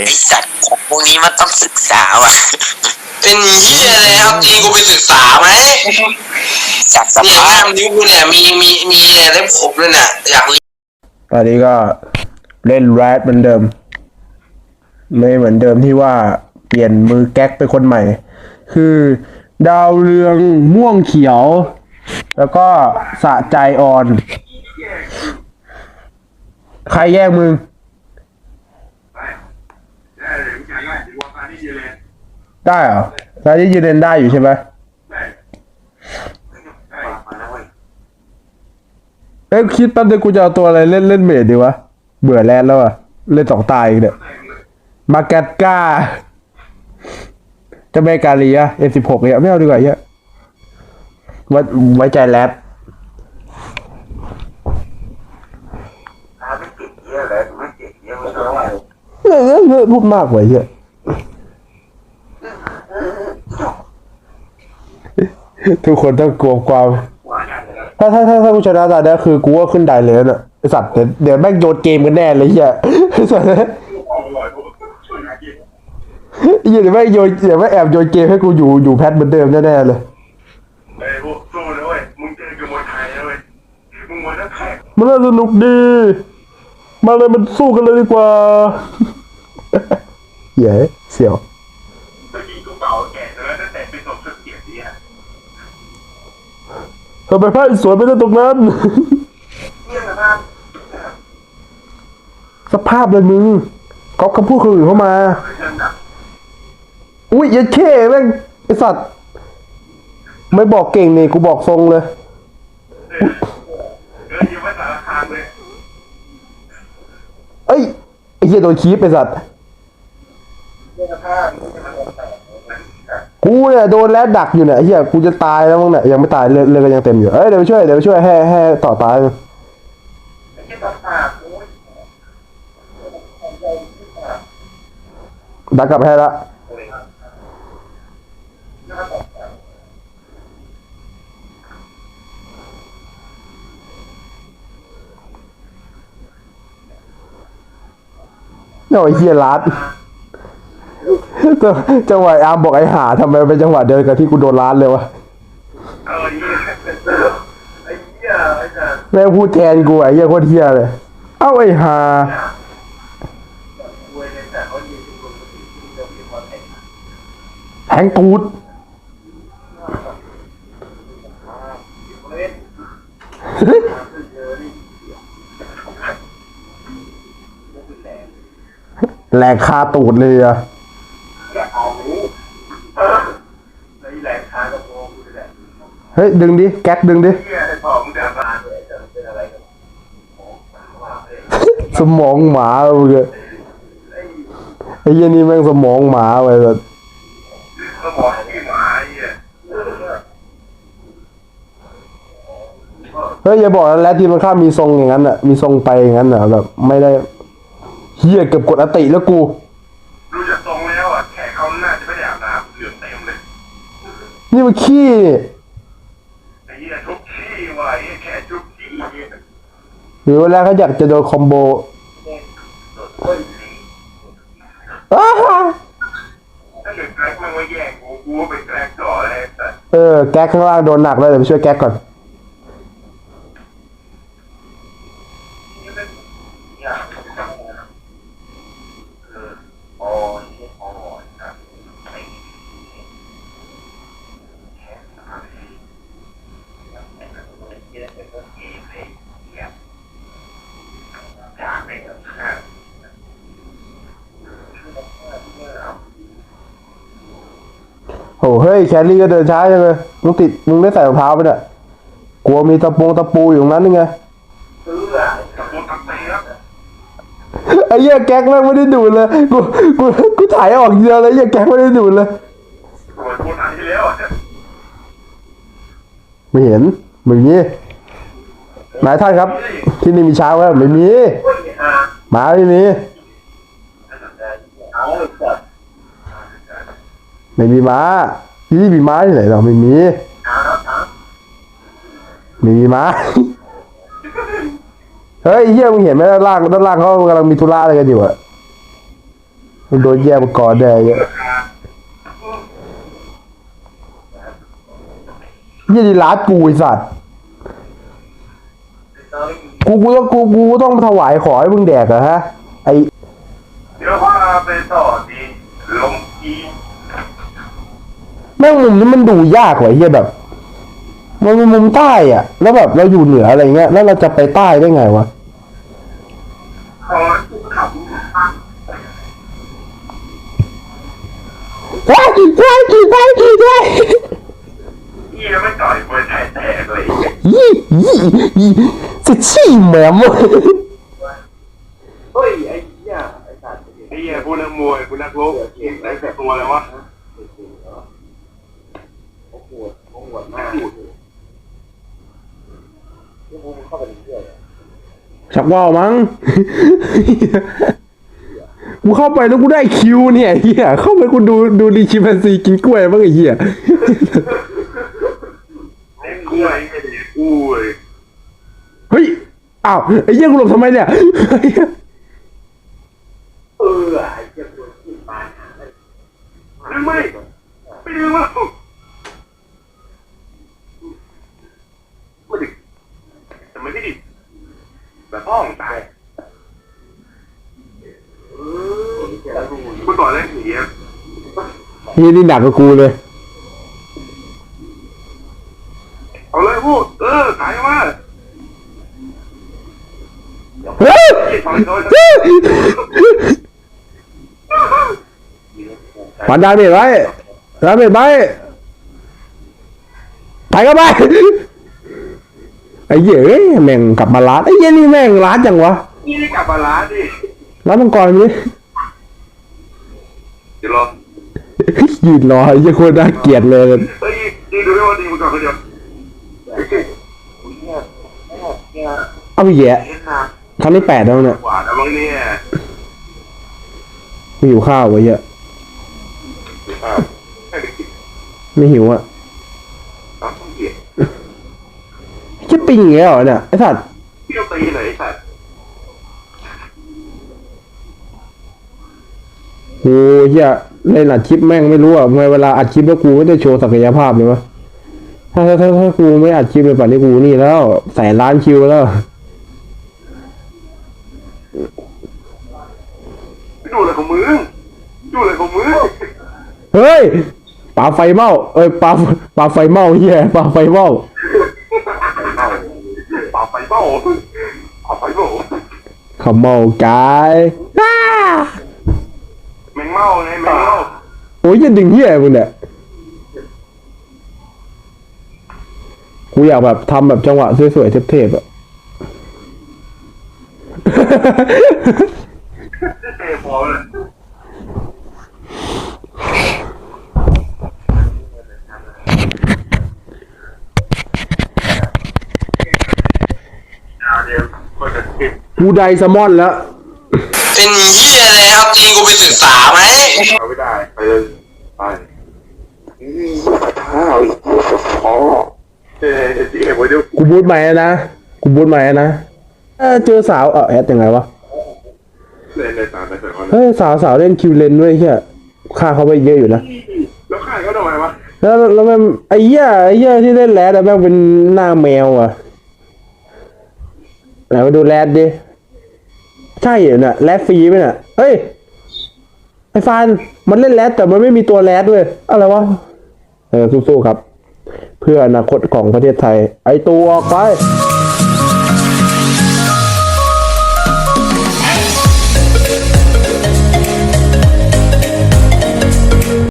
ไอสัตว์ของพวกนี้มันต้องศึกษาว่ะ เป็นเฮียเลยครับจริงกูไปศึกษาไหมจากสเนี่ยภาหน้าพมันนิ้วกูเนี่ยมีมีมีเล็บขบด้วยเนี่ยอยากเรียนตอนนี้ก็เล่นแรดเหมือนเดิม ไม่เหมือนเดิมที่ว่าเปลี่ยนมือแก๊กเป็นคนใหม่ คือดาวเรืองม่วงเขียว แล้วก็สะใจอ่อน ใครแย่งมึง ได้เหรอตอนนี้ยืนเล่นได้อยู่ใช่ไหมเอ้ยคิดแป๊บเดียวกูจะเอาตัวอะไรเล่นเล่นเมดดีวะ เบื่อแลนด์แล้วอะเล่นสองตายอีกเนี่ยมาแกตกาจะไม่การีอะเอสิบหกเนี่ยไม่เอาดีกว่าเหี้ยอะไว้ไว้ใจแรดเออเออพูดมากกว่าเหี้ยอะ ทุกคนต้องกลัวความ ถ้าถ้าถ้าถ้ากูชนะตาได้คือกูก็ขึ้นได้เลยน่ะไอสัตว์เดี๋ยวเดี๋ยวแม่งโยนเกมกันแน่เลยเฮียไอ้สัตว์เฮียเดี๋ยวแม่งโยนเดี๋ยวแม่งแอบโยนเกมให้กูอยู่อยู่แพทเหมือนเดิมแน่ๆเลยเอ้ยพวกสู้นะเว้ยมึงเจอกับมวยไทยนะเว้ยมึงมวยนักแข่งมันน่าสนุกดี มาเลยมันสู้กันเลยดีกว่าเหี้ยเสียว ตะกี้กูเป่าแก่แล้วตั้งแต่เป็นสมศักดิ์เกียรติเนี่ย ทำไมพระสวยไปได้ตรงนั้นเนี่ยนะครับสภาพเลยมึงก๊อปคำพูดคนอื่นเข้ามาเชิงหนักอุ้ยยัดเข้แม่งไอสัตว์ ไม่บอกเก่งนี่กูบอกทรงเลยเออเออยังไม่สารคามเลยเอ้ยไอ้เหี้ยโดนคีบไปสัตว์ กูเนี่ยโดนแลดดักอยู่เนี่ยเหี้ยกูจะตายแล้วมั้งเนี่ยยังไม่ตายเลือดเลือดก็ยังเต็มอยู่เอ้ยเดี๋ยวไปช่วยเดี๋ยวไปช่วยให้ให้ต่อตายไอ้ตับปากโอ้ยดักกลับให้ละเนี่ยไอ้เหี้ยลัด จังจังหวะอาร์มบอกไอ้หาทำไมเป็นจังหวะเดินกับที่กูโดนลัดเลยวะเออเหี้ยไอ้เหี้ยไอ้สัสแม่งพูดแทนกูไอ้เหี้ยโคตรเหี้ยเลย เอ้าไอ้หามวยในแต่เขายืนอยู่บนที่ที่จะมีความแข็งแทงตูดเล่นแหลกคาตูดเลยอะ อย่าเอาไอ้แหลกทางกระโปรงกูนี่แหละ เฮ้ย ดึงดิ แก๊กดึงดิเหี้ยไอ้พ่อมึงจะมาเลยจะเป็นอะไรกันสมองหมาเลยไอ้เหี้ยนี่แม่งสมองหมาไปแบบสมองที่หมาไอ้เหี้ยเฮ้ยอย่าบอกนะแล้วที่มันข้ามมีทรงอย่างนั้นอะ มีทรงไปอย่างนั้นอะแบบ ไม่ได้เฮียเกือบกดอติแล้วกูดูจากทรงแล้วอะแขกเขาน่าจะไม่ได้อาบน้ำเหลือเต็มเลย นี่มันขี้นี่ ไอ้เหี้ยทุกที่ว่ะไอ้เหี้ยแขกทุกที่เนี่ย หรือว่าแล้วเขาอยากจะโดนคอมโบอ้าถ้าเกิดแกล้งมันว่าแย่งกูกูก็ไปแกล้งต่อเลยแต่เออ แก๊กข้างล่างโดนหนักเลยเดี๋ยวไปช่วยแก๊กก่อน เนี่ยเออโอ้ยโอ้ยนะไอ้แขกอะไรแล้วไอ้นั่นเลยเหี้ยเป็นพวกเกย์เพย์เหี้ยอยากไปกับข้าว โอ้ เฮ้ยแครี่ก็เดินช้าจังเลยมึงติดมึงได้ใส่รองเท้าไปเนี่ยกลัวมีตะปูตะปูอยู่ตรงนั้นนี่ไงซื้ออะกับโมตักเตียบไอ้เหี้ยแก๊กแม่งไม่ได้ดูดเลยกูกูกูถ่ายออกเยอะเลยไอ้เหี้ยแก๊กไม่ได้ดูดเลยโดนโคตรที่แล้วอะไม่เห็นไม่มีนายท่านครับ ที่นี่มีช้างไหมไม่มีเฮ้ยอะหมาไม่มีเอาเลยสัตว์ไม่มีม้า ที่มีม้าที่ไหนหรอไม่มีมีมีม้าเฮ้ยเฮียมึงเห็นไหมด้านล่างด้านล่างเขากำลังมีธุระอะไรกันอยู่อะมันโดนแยกมาก่อนได้เยอะยี่ดีร้านกูไอสัตว์กูกูต้องกูกูต้องถวายขอให้มึงแดกเหรอฮะไอเดี๋ยวพาไปต่อดีลงกี แม่งมุมนี้มันดูยากว่ะเฮียแบบ มันเป็นมุมใต้อะ แล้วแบบเราอยู่เหนืออะไรเงี้ย แล้วเราจะไปใต้ได้ไงวะคอยขับว้ายว้ายกี่ว้ายกี่ว้ายพี่แล้วไม่ต่อยมวยไทยแตกเลยยี่ยี่ยี่จะชี้แหมมเฮ้ยไอ้เหี้ยไอ้สัตว์ไอ้เหี้ยกูนักมวยกูนักรบได้แต่ตัวอะไรวะโอ้โหโอ้โหมาก ชักว่าวมั้ง กูเข้าไปแล้วกูได้คิวเนี่ยเฮียเข้าไปกูดูดูดีชิมแปนซีกินกล้วยบ้างไอ้เฮียไอ้กล้วยไม่ได้กล้วย เฮ้ย อ้าวไอ้เหี้ยกูหลบทำไมเนี่ย เออไอ้เหี้ยตัวขี้ปานดึงไม่ไม่ดึงแล้วไม่ดึง แต่ไม่ได้ดิแบบพ่อของตายกูต่อเล่นผีครับนี่นี่หนักกว่ากูเลย เอาเลยพูดเออขายมาเฮ้ยถอยถอยปันดาเมจไว้ดาเมจไว้ไปก็ไป ไอ้เหี้ยเอ้ยแม่งกลับมาล้านไอ้เหี้ยนี่แม่งล้านจังวะนี่ได้กลับมาร้านดิล้านมังกรนี่เดี๋ยวรอยืนรอไอ้เหี้ยโคตรน่าเกลียดเลยเฮ้ยดีดูได้ว่าดีมึงก่อนคนเดียวเอาไปแย่ครั้งที่แปดแล้วเนี่ยหวานอะบางเนี่ยไม่หิวข้าวไว้เยอะอ้าวให้ไปกินไม่หิวอะ น้ำต้มเกี๊ยว แค่ปิงอย่างเงี้ยเหรอเนี่ยไอ้สัตว์เที่ยวตีไหนสัตว์โอ้ยเหี้ยเล่นอัดคลิปแม่งไม่รู้อะทำไมเวลาอัดคลิปแล้วกูไม่ได้โชว์ศักยภาพเลยวะถ้าถ้าถ้าถ้ากูไม่อัดคลิปเลยป่านนี้กูนี่แล้วแสนล้านคิวแล้วไปดูอะไรของมึงดูอะไรของมึงเฮ้ยปลาไฟเมาเอ้ยปลาปลาไฟเมาเฮียปลาไฟเมาเป่าไฟ เป่าไป่าขมเมากายอ้าแมงเม่าไงแมงเม่าโอ้ยอยันดึงเฮียมึงเนี่ยกูอยากแบบทำแบบจังหวะสวยๆเทพๆอะเตะพอเลเลย กูไดซมอนแล้วเป็นเหี้ยอะไรเอาตีนกูไปศึกษาไหมเอาไม่ได้ไปเลยไปอ้าวอีกอ๋อเอ๊ะเดี๋ยวเดี๋ยวกูบูทใหม่นะกูบูทใหม่นะเจอสาวเออแอดยังไงวะเฮ้ยสาวสาวเล่นคิวเลนด้วยเฮียค่าเขาไปเยอะอยู่นะแล้วขายก็ทำไมวะแล้วแล้วมันไอ้เหี้ยไอ้เหี้ยที่เล่นแรดอะแม่งเป็นหน้าแมวอะ ไหนมาดูแรดดิ ใช่เหรอนี่ยแรดฟรีไหมเนี่ยเฮ้ย ไอ้ฟานมันเล่นแรดแต่มันไม่มีตัวแรดด้วยอะไรวะ เออสู้ๆครับ เพื่ออนาคตของประเทศไทย ไอตัวออกไป